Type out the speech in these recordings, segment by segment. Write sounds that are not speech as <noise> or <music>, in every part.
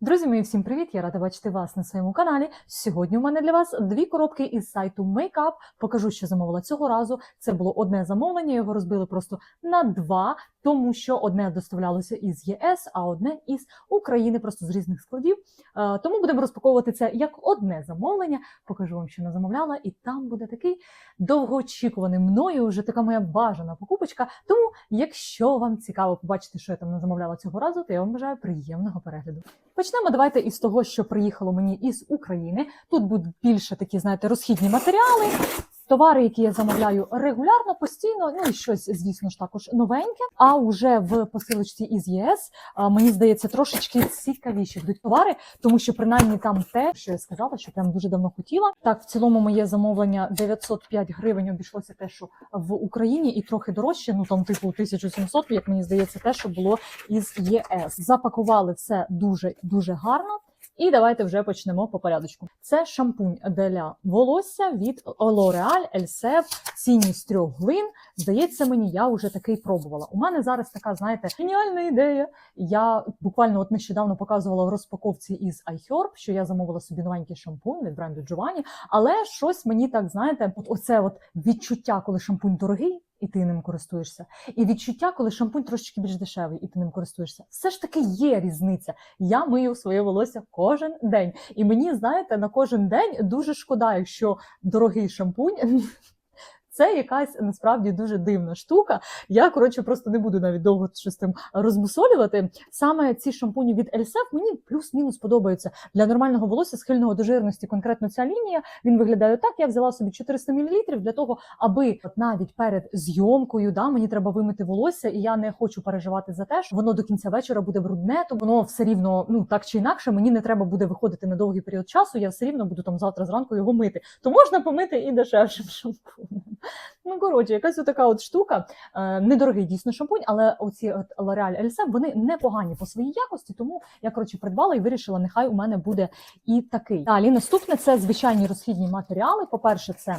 Друзі мої, всім привіт! Я рада бачити вас на своєму каналі. Сьогодні у мене для вас дві коробки із сайту Makeup. Покажу, що замовила цього разу. Це було одне замовлення, його розбили просто на два, тому що одне доставлялося із ЄС, а одне із України, просто з різних складів. Е, Тому будемо розпаковувати це як одне замовлення. Покажу вам, що не замовляла, і там буде такий довгоочікуваний мною вже така моя бажана покупочка. Тому, якщо вам цікаво побачити, що я там не замовляла цього разу, то я вам бажаю приємного перегляду. Почнемо давайте із того, що приїхало мені із України. Тут будуть більше такі, знаєте, розхідні матеріали. Товари, які я замовляю регулярно, постійно, ну і щось, звісно ж, також новеньке. А вже в посилочці із ЄС мені здається трошечки цікавіші будуть товари, тому що принаймні там те, що я сказала, що прям дуже давно хотіла. Так, в цілому моє замовлення 905 гривень обійшлося те, що в Україні, і трохи дорожче. Ну там типу 1700, як мені здається, те, що було із ЄС. Запакували все дуже дуже гарно. І давайте вже почнемо по порядочку. Це шампунь для волосся від L'Oreal Elseve, цінність трьох глин. Здається, мені я вже такий пробувала. У мене зараз така, знаєте, геніальна ідея. Я буквально от нещодавно показувала в розпаковці із iHerb, що я замовила собі новенький шампунь від бренду Giovanni, але щось мені так, знаєте, от оце от відчуття, коли шампунь дорогий. І ти ним користуєшся, і відчуття, коли шампунь трошечки більш дешевий, і ти ним користуєшся. Все ж таки є різниця. Я мию своє волосся кожен день, і мені знаєте, на кожен день дуже шкода, якщо дорогий шампунь. Це якась насправді дуже дивна штука. Я коротше просто не буду навіть довго щось тим розмусолювати. Саме ці шампуні від Elsef мені плюс-мінус подобаються для нормального волосся, схильного до жирності. Конкретно ця лінія він виглядає так. Я взяла собі 400 мл для того, аби навіть перед зйомкою да мені треба вимити волосся, і я не хочу переживати за те, що воно до кінця вечора буде брудне, то воно все рівно ну так чи інакше. Мені не треба буде виходити на довгий період часу. Я все рівно буду там завтра зранку його мити. То можна помити і дешевшим <laughs> шампунем. Ну, коротше, якась така от штука. Е, недорогий дійсно шампунь, але оці от L'Oreal Ельсем, вони непогані по своїй якості, тому я коротше придбала і вирішила, нехай у мене буде і такий. Далі наступне це звичайні розхідні матеріали. По-перше, це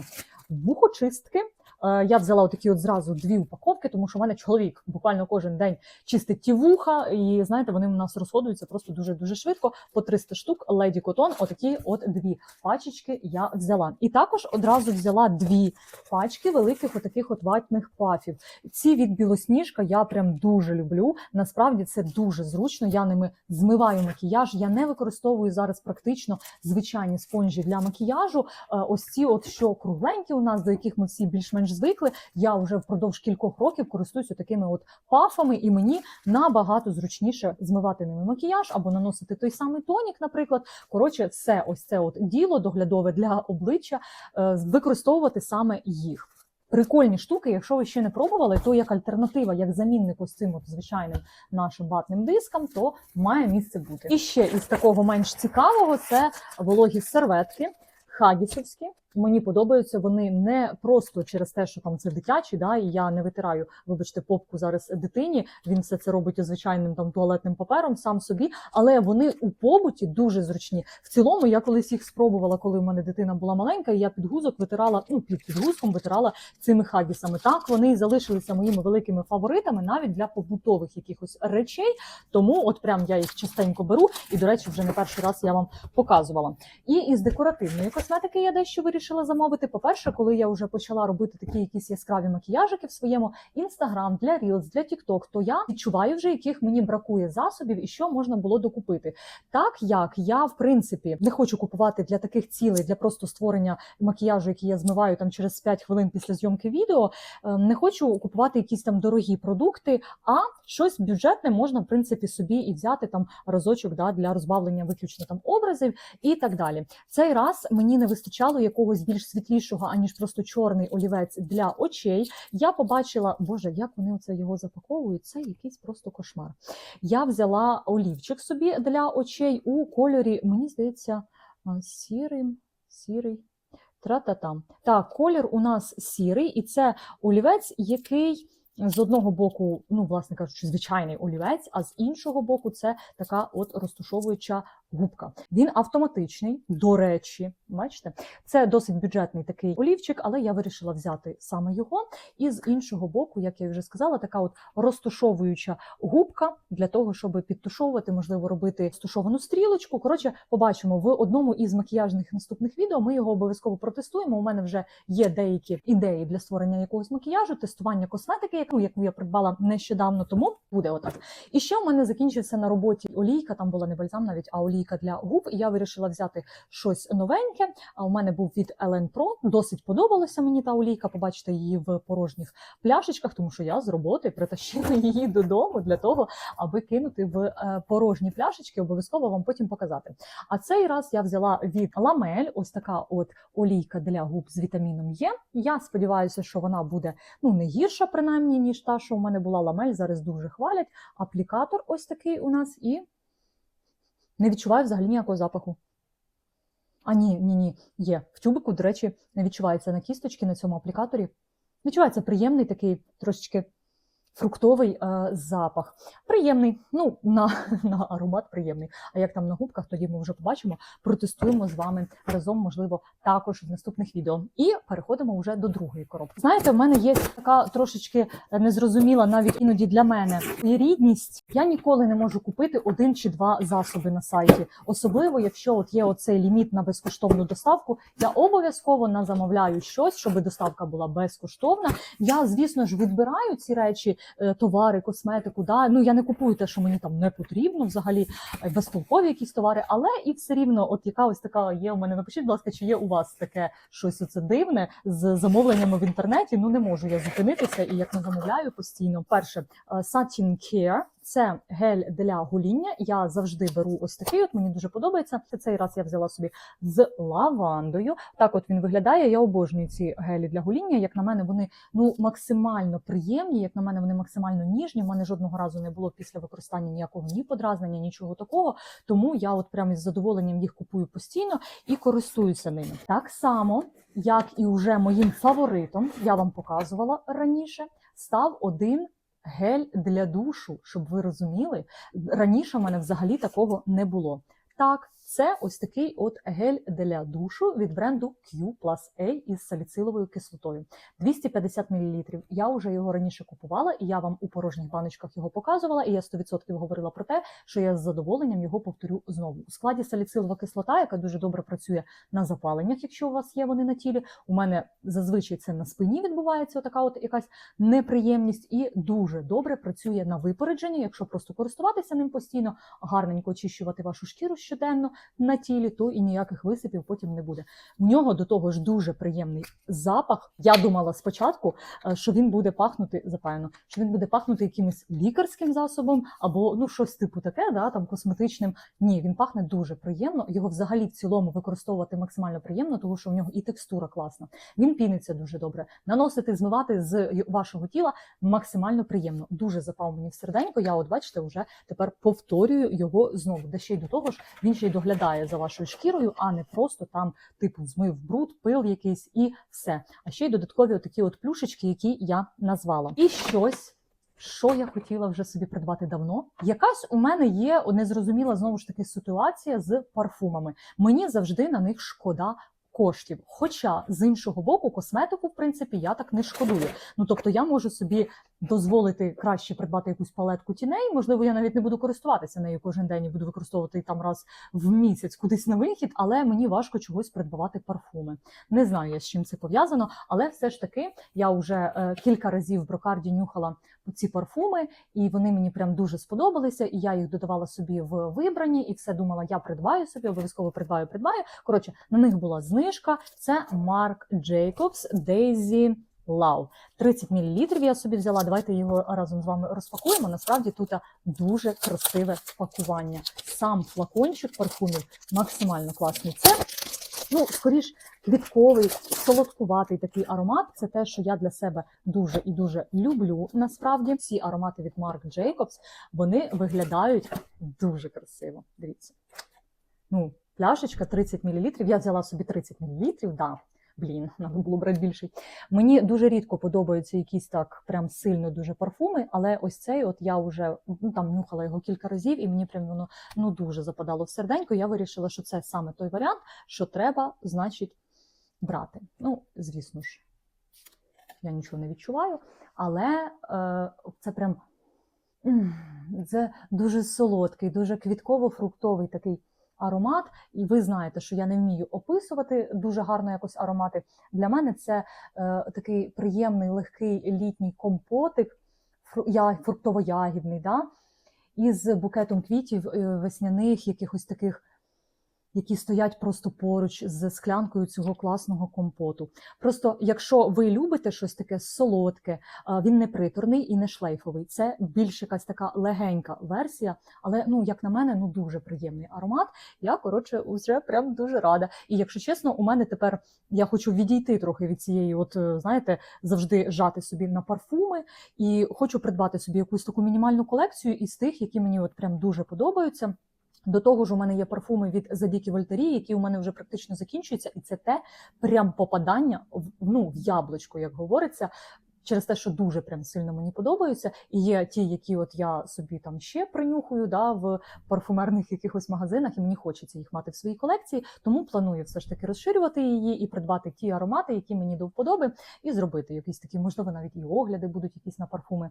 вухочистки. Е, Я взяла отакі от зразу дві упаковки, тому що в мене чоловік буквально кожен день чистить ті вуха, і знаєте, вони у нас розходуються просто дуже дуже швидко. По 300 штук Lady Cotton, Отакі от дві пачечки я взяла. І також одразу взяла дві пачки великих отаких от ватних пафів. Ці від білосніжка я прям дуже люблю. Насправді це дуже зручно. Я ними змиваю макіяж. Я не використовую зараз практично звичайні спонжі для макіяжу. Е, Ось ці, от що кругленькі у нас, до яких ми всі більш-менш звикли. Я вже впродовж кількох років користуюся такими от пафами, і мені набагато зручніше змивати ними макіяж або наносити той самий тонік, наприклад. Коротше, все ось це от діло доглядове для обличчя, е, використовувати саме їх. Прикольні штуки, якщо ви ще не пробували, то як альтернатива, як замінник ось цим от звичайним нашим ватним дискам, то має місце бути. І ще із такого менш цікавого це вологі серветки хагісовські. Мені подобаються вони не просто через те, що там це дитячі, да, і я не витираю, вибачте, попку зараз дитині. Він все це робить звичайним там туалетним папером, сам собі, але вони у побуті дуже зручні. В цілому я колись їх спробувала, коли в мене дитина була маленька, і я підгузок витирала, ну під підгузком витирала цими хагісами. Так вони і залишилися моїми великими фаворитами навіть для побутових якихось речей. Тому от прям я їх частенько беру, і до речі, вже не перший раз я вам показувала. І із декоративної косметики я дещо вирішила замовити. По-перше, коли я вже почала робити такі якісь яскраві макіяжики в своєму інстаграм для Reels, для TikTok, то я відчуваю вже, яких мені бракує засобів і що можна було докупити. Так як я в принципі не хочу купувати для таких цілей, для просто створення макіяжу, який я змиваю там через 5 хвилин після зйомки відео. е, Не хочу купувати якісь там дорогі продукти, а щось бюджетне можна в принципі собі і взяти там разочок да, для розбавлення виключно там образів і так далі. Цей раз мені не вистачало якогось більш світлішого, аніж просто чорний олівець для очей. Я побачила, боже, як вони оце його запаковують. Це якийсь просто кошмар. Я взяла олівчик собі для очей у кольорі, мені здається, а, сірий, сірий. Тра-та-там. Так, колір у нас сірий, і це олівець, який з одного боку, ну, власне кажучи, звичайний олівець, а з іншого боку, це така от розтушовуюча губка. Він автоматичний, до речі, бачите, це досить бюджетний такий олівчик, але я вирішила взяти саме його. І з іншого боку, як я вже сказала, така от розтушовуюча губка для того, щоб підтушовувати, можливо, робити стушовану стрілочку. Коротше, побачимо в одному із макіяжних наступних відео. Ми його обов'язково протестуємо. У мене вже є деякі ідеї для створення якогось макіяжу, тестування косметики, яку яку я придбала нещодавно, тому буде отак. І ще у мене закінчився на роботі олійка. Там була не бальзам, навіть а олійка для губ. І я вирішила взяти щось новеньке. А у мене був від Ellen Pro. Досить подобалася мені та олійка. Побачите її в порожніх пляшечках, тому що я з роботи притащила <laughs> її додому для того, аби кинути в е, порожні пляшечки. Обов'язково вам потім показати. А цей раз я взяла від Ламель ось така от олійка для губ з вітаміном Є. Я сподіваюся, що вона буде ну не гірша, принаймні, ніж та, що у мене була ламель. Зараз дуже хвалять. Аплікатор ось такий у нас і не відчуваю взагалі ніякого запаху. А ні, ні, ні, є. В тюбику, до речі, не відчувається на кісточки на цьому аплікаторі. Відчувається приємний такий трошечки фруктовий е, запах. Приємний, ну, на, <laughs> на аромат приємний. А як там на губках, тоді ми вже побачимо, протестуємо з вами разом, можливо, також в наступних відео. І переходимо вже до другої коробки. Знаєте, в мене є така трошечки незрозуміла навіть іноді для мене рідність. Я ніколи не можу купити один чи два засоби на сайті, особливо якщо от є оцей ліміт на безкоштовну доставку. Я обов'язково на замовляю щось, щоб доставка була безкоштовна. Я, звісно ж, відбираю ці речі, е, товари, косметику. Да? Ну я не купую те, що мені там не потрібно, взагалі е, безтолкові якісь товари, але і все рівно, от яка ось така є у мене. Напишіть, будь ласка, чи є у вас таке щось оце дивне з замовленнями в інтернеті? Ну не можу я зупинитися і як не замовляю постійно. Перше е, Satin Care. Це гель для гоління. Я завжди беру ось такий. От мені дуже подобається. Цей раз я взяла собі з лавандою. Так, от він виглядає. Я обожнюю ці гелі для гоління. Як на мене, вони ну максимально приємні. Як на мене, вони максимально ніжні. У мене жодного разу не було після використання ніякого ні подразнення, нічого такого. Тому я от прямо із задоволенням їх купую постійно і користуюся ними. Так само, як і вже моїм фаворитом, я вам показувала раніше, став один гель для душу, щоб ви розуміли. Раніше в мене взагалі такого не було. Так, це ось такий от гель для душу від бренду Q Plus A із саліциловою кислотою. 250 мл. Я вже його раніше купувала, і я вам у порожніх баночках його показувала. І я 100% говорила про те, що я з задоволенням його повторю знову. У складі саліцилова кислота, яка дуже добре працює на запаленнях, якщо у вас є вони на тілі. У мене зазвичай це на спині відбувається така от якась неприємність, і дуже добре працює на випередження, якщо просто користуватися ним постійно, гарненько очищувати вашу шкіру щоденно на тілі, то і ніяких висипів потім не буде. В нього до того ж дуже приємний запах. Я думала спочатку, е, що він буде пахнути запевно, що він буде пахнути якимось лікарським засобом або ну щось типу таке, да там косметичним. Ні, він пахне дуже приємно. Його взагалі в цілому використовувати максимально приємно, тому що в нього і текстура класна. Він піниться дуже добре. Наносити, змивати з вашого тіла максимально приємно. Дуже запав мені в серденько. Я, от бачите, вже тепер повторюю його знову. Де ще й до того ж, він ще й доглядає за вашою шкірою, а не просто там, типу, змив бруд, пил якийсь і все. А ще й додаткові такі от плюшечки, які я назвала. І щось. Що я хотіла вже собі придбати давно? Якась у мене є незрозуміла знову ж таки ситуація з парфумами. Мені завжди на них шкода. Коштів, хоча з іншого боку, косметику, в принципі, я так не шкодую. Ну тобто, я можу собі дозволити краще придбати якусь палетку тіней. Можливо, я навіть не буду користуватися нею кожен день і буду використовувати там раз в місяць кудись на вихід, але мені важко чогось придбавати парфуми. Не знаю, з чим це пов'язано, але все ж таки я вже е, кілька разів в брокарді нюхала ці парфуми, і вони мені прям дуже сподобалися. І я їх додавала собі в вибрані, і все думала, я придбаю собі, обов'язково придбаю, придбаю. Коротше, на них була знижка. Це Marc Jacobs Daisy Love. 30 мл я собі взяла. Давайте його разом з вами розпакуємо. Насправді тут дуже красиве пакування. Сам флакончик парфумів максимально класний. Це ну, скоріш квітковий, солодкуватий такий аромат. Це те, що я для себе дуже і дуже люблю. Насправді ці аромати від Marc Jacobs, вони виглядають дуже красиво. Дивіться. Ну, пляшечка 30 мл. Я взяла собі 30 мл, да. Блін, <laughs> треба було брати більший. Мені дуже рідко подобаються якісь так прям сильно дуже парфуми, але ось цей, от я вже ну, там нюхала його кілька разів, і мені прям воно ну дуже западало в серденько. Я вирішила, що це саме той варіант, що треба, значить, брати. Ну, звісно ж, я нічого не відчуваю, але е, це прям це дуже солодкий, дуже квітково-фруктовий такий аромат. І ви знаєте, що я не вмію описувати дуже гарно якось аромати. Для мене це е, такий приємний, легкий літній компотик, фру, я, фруктово-ягідний, да? із букетом квітів е, весняних, якихось таких, які стоять просто поруч з склянкою цього класного компоту. Просто якщо ви любите щось таке солодке, він не приторний і не шлейфовий. Це більш якась така легенька версія, але ну як на мене, ну дуже приємний аромат. Я коротше вже прям дуже рада. І якщо чесно, у мене тепер я хочу відійти трохи від цієї, от е, знаєте, завжди жати собі на парфуми, і хочу придбати собі якусь таку мінімальну колекцію із тих, які мені от прям дуже подобаються. До того ж, у мене є парфуми від Задіки Вольтарі, які у мене вже практично закінчуються, і це те прям попадання в ну в яблучко, як говориться. Через те, що дуже прям сильно мені подобаються, і є ті, які от я собі там ще принюхую да, в парфумерних якихось магазинах, і мені хочеться їх мати в своїй колекції. Тому планую все ж таки розширювати її і придбати ті аромати, які мені до вподоби, і зробити якісь такі, можливо, навіть і огляди будуть якісь на парфуми.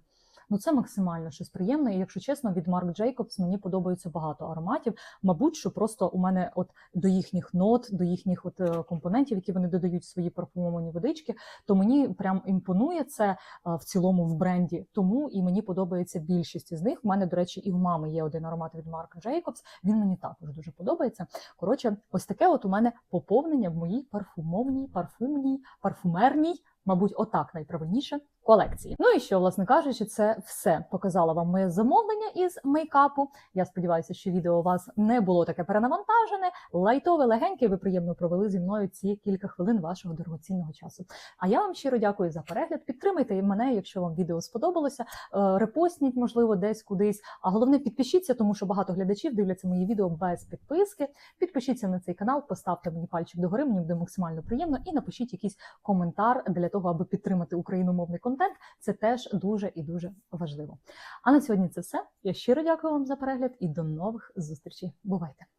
Ну це максимально щось приємне. І якщо чесно, від Marc Jacobs мені подобається багато ароматів. Мабуть, що просто у мене от до їхніх нот, до їхніх от е, компонентів, які вони додають свої парфумовані водички, то мені прям імпонує це а, в цілому в бренді. Тому і мені подобається більшість із них. У мене, до речі, і в мами є один аромат від Марка Джейкобс. Він мені також дуже подобається. Коротше, ось таке от у мене поповнення в моїй парфумовній, парфумній, парфумерній. Мабуть, отак найправильніше колекції. Ну і що, власне кажучи, це все показала вам моє замовлення із мейкапу. Я сподіваюся, що відео у вас не було таке перенавантажене, лайтове, легеньке. Ви приємно провели зі мною ці кілька хвилин вашого дорогоцінного часу. А я вам щиро дякую за перегляд. Підтримайте мене, якщо вам відео сподобалося. Е, Репостніть, можливо, десь кудись. А головне, підпишіться, тому що багато глядачів дивляться мої відео без підписки. Підпишіться на цей канал, поставте мені пальчик догори, мені буде максимально приємно, і напишіть якийсь коментар для того, аби підтримати україномовний контент. Це теж дуже і дуже важливо. А на сьогодні це все. Я щиро дякую вам за перегляд і до нових зустрічей. Бувайте!